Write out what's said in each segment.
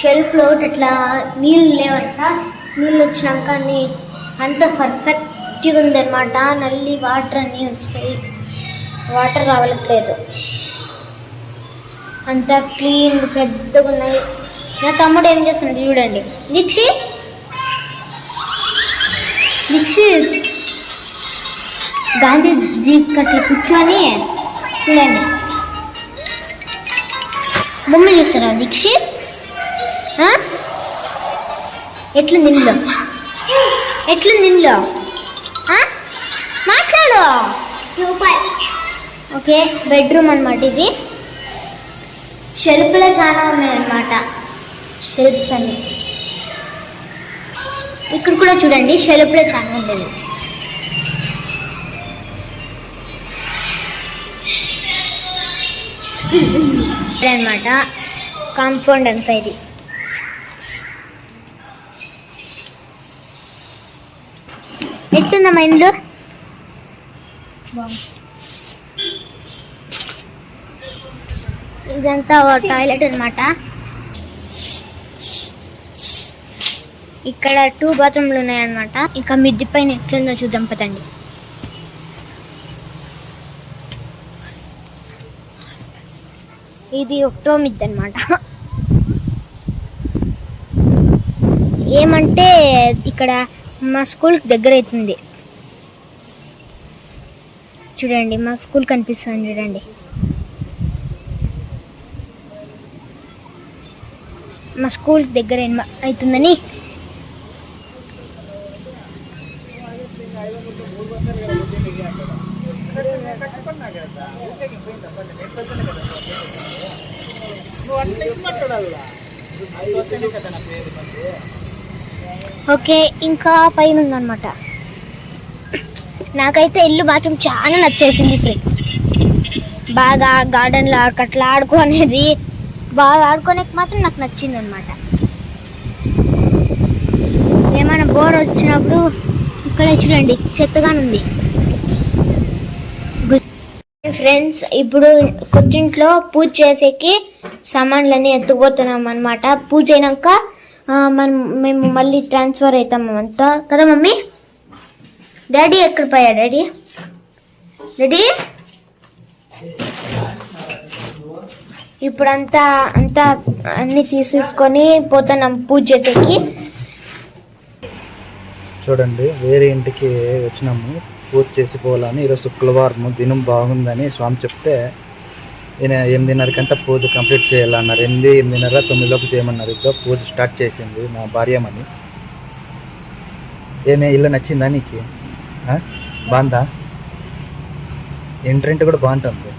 షెల్ఫ్లో ఇట్లా నీళ్ళు లేవంట. నీళ్ళు వచ్చినాక అన్ని అంత పర్ఫెక్ట్గా ఉందన్నమాట. నల్లి వాటర్ అన్నీ వస్తాయి. వాటర్ రావట్లేదు. అంతా క్లీన్ పెద్దగా ఉన్నాయి. నా తమ్ముడు ఏం చేస్తున్నాడు చూడండి. దీక్షిత్ దీక్షిత్ గాంధీజీ అట్లా కూర్చొని చూడండి. బొమ్మ చూస్తారా దీక్షిత్ ఎట్లుంది ఇంట్లో ఎట్లుంది ఇంట్లో ఆ? మాట్లాడు. సూపర్. ఓకే బెడ్రూమ్ అన్నమాట ఇది. షెల్ఫ్లో చాలా ఉన్నాయన్నమాట. షెల్ఫ్స్ అన్ని. ఇక్కడ కూడా చూడండి షెల్ఫ్లో చాలా ఉండేది అన్నమాట కాంపౌండ్ అంతా ఇది. ఎట్లుందమ్మా ఇండ్లు ఇదంతా టాయిలెట్ అన్నమాట. ఇక్కడ టూ బాత్రూమ్లు ఉన్నాయన్నమాట. ఇంకా మిద్ది పైన ఎట్లుందో చూద్దాం పదండి. ఇది ఒకటో మిద్ది అనమాట ఏమంటే ఇక్కడ మా స్కూల్ దగ్గర అవుతుంది చూడండి మా స్కూల్ కనిపిస్తుంది చూడండి. మా స్కూల్ దగ్గర ఏమ- అవుతుందని ఓకే ఇంకా పైన ఉందన్నమాట. నాకైతే ఇల్లు మాత్రం చాలా నచ్చేసింది ఫ్రెండ్స్ బాగా గార్డెన్లో అట్లా ఆడుకునేది బాగా ఆడుకోనేకి మాత్రం నాకు నచ్చింది అనమాట ఏమైనా బోర్ వచ్చినప్పుడు ఇక్కడ చూడండి చెత్తగానుంది. ఫ్రెండ్స్ ఇప్పుడు కొచ్చింట్లో పూజ చేసేకి సామాన్లన్నీ ఎత్తుకుపోతున్నాం అనమాట పూజ అయినాక మనం మేము మళ్ళీ ట్రాన్స్ఫర్ అవుతాం అంతా కదా మమ్మీ? డాడీ ఎక్కడ పోయా డాడీ? డాడీ? ఇప్పుడంతా అంతా అన్ని తీసేసుకొని పోతున్నాం పూజ చేసేకి. చూడండి వేరే ఇంటికి వచ్చినాము. పూజ చేసి పోవాలని ఈరోజు శుక్రవారం దినం బాగుందని స్వామి చెప్తే ఎనిమిదిన్నరకంతా పూజ కంప్లీట్ చేయాలన్నారు. ఎనిమిది ఎనిమిదిన్నర తొమ్మిదిలోపు చేయమన్నారు. ఇద్దరు పూజ స్టార్ట్ చేసింది మా భార్యమని. ఏమే ఇల్లు నచ్చిందా నీకు? బాగుందా? ఇంటి కూడా బాగుంటుంది.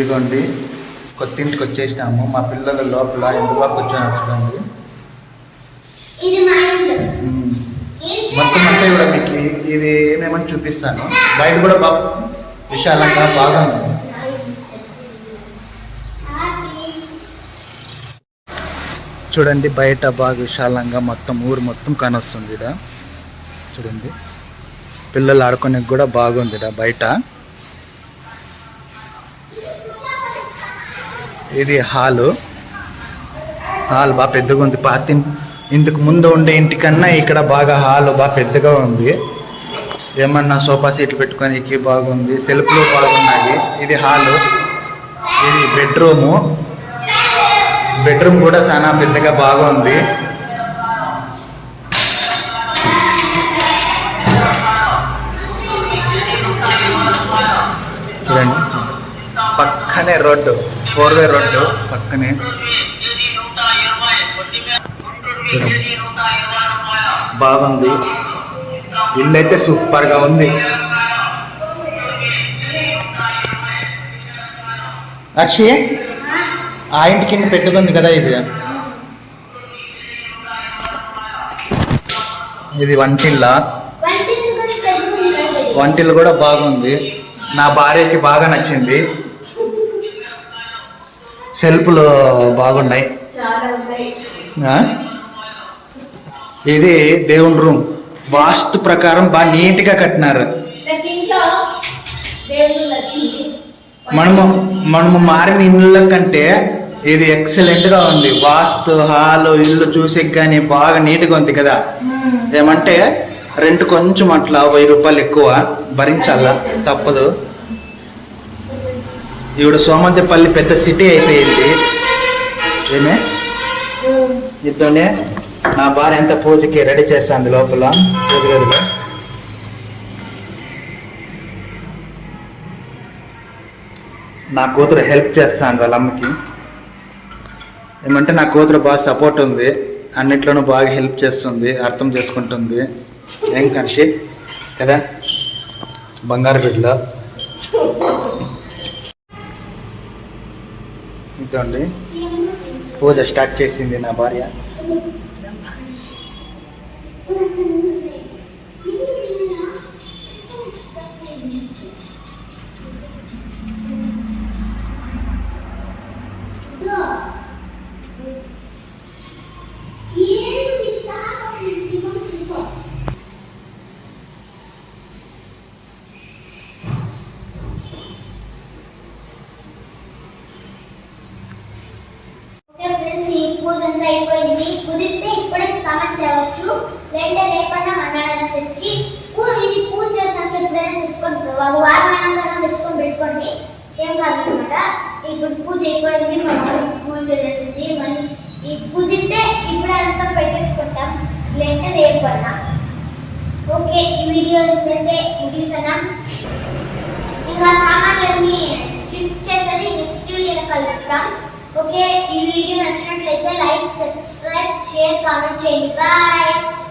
ఇదిగోండి కొత్త ఇంటికి వచ్చేసినాము. మా పిల్లల లోపల బాగా కూర్చొని చూడండి. మొత్తం అంతా కూడా మీకు ఇది ఏమేమని చూపిస్తాను? బయట కూడా బాగా విశాలంగా బాగా చూడండి బయట బాగా విశాలంగా మొత్తం ఊరు మొత్తం కానొస్తుంది చూడండి పిల్లలు ఆడుకోనికి కూడా బాగుంది బయట. ఇది హాలు. హాల్ బాగా పెద్దగా ఉంది. పాత ఇంతకు ముందు ఉండే ఇంటికన్నా ఇక్కడ బాగా హాల్ బాగా పెద్దగా ఉంది. ఏమన్నా సోఫా సీట్లు పెట్టుకోనికి బాగుంది. సెల్ఫ్లు బాగున్నాయి. ఇది హాలు. ఇది బెడ్రూము. బెడ్రూమ్ కూడా చాలా పెద్దగా బాగుంది. చూడండి. పక్కనే రోడ్డు. Four way road. పక్కనే. బాగుంది. ఇల్లు అయితే సూపర్గా ఉంది. హర్షి ఆ ఇంటి కింద పెద్దగా ఉంది కదా ఇది? ఇది వంటిల్లా. వంటిల్లు కూడా బాగుంది. నా భార్యకి బాగా నచ్చింది. సెల్ఫ్లు బాగున్నాయి? ఇది దేవుని రూమ్. వాస్తు ప్రకారం బాగా నీట్గా కట్టినారు. మనము మనము మారిన ఇళ్ళ కంటే ఇది ఎక్సలెంట్గా ఉంది. వాస్తు హాల్ ఇల్లు చూసి కానీ బాగా నీట్గా ఉంది కదా. ఏమంటే రెంట్ కొంచెం అట్లా వెయ్యి రూపాయలు ఎక్కువ. భరించాలా? తప్పదు. ఈవిడ సోమంతపల్లి పెద్ద సిటీ అయిపోయింది. ఏమే? ఇద్దనే నా భార్య ఎంత పూజకి రెడీ చేస్తాంది లోపల. పూజ నా కూతురు హెల్ప్ చేస్తాను వాళ్ళ అమ్మకి. ఏమంటే నా కూతురు బాగా సపోర్ట్ ఉంది. అన్నిట్లోనూ బాగా హెల్ప్ చేస్తుంది అర్థం చేసుకుంటుంది. ఏం కనిషి? కదా? బంగారు బిడ్డలో? ఇదండి. పూజ స్టార్ట్ చేసింది నా భార్య ఓకే ఫ్రెండ్స్ అయిపోయింది కుదిరితే ఇప్పుడే సామాన్ తేవచ్చు. రెండే రేపన్నా మన్నాడైనా తెచ్చి పూజ ఇది పూజ చేసినాక ఎప్పుడైనా తెచ్చుకోండి వాళ్ళు వారమైనా తెచ్చుకొని పెట్టుకోండి. ఏం కాదనమాట. ఇప్పుడు పూజ అయిపోయింది మనం పూజ చేసింది. మనం ఈ కుదిరితే ఇప్పుడే అంతా పెట్టేసుకుంటాం. లేదంటే రేపన్నా ఓకే ఈ వీడియో ఏంటంటే ముగిస్తున్నాం ఇంకా సామాన్లన్నీ షిఫ్ట్ చేసేది నెక్స్ట్ వీడియో కలుస్తాం ఓకే ఈ వీడియో నచ్చినట్లయితే లైక్ సబ్స్క్రైబ్ షేర్ కామెంట్ చేయండి బాయ్ నెక్స్ట్ వీడియోలో కలుద్దాం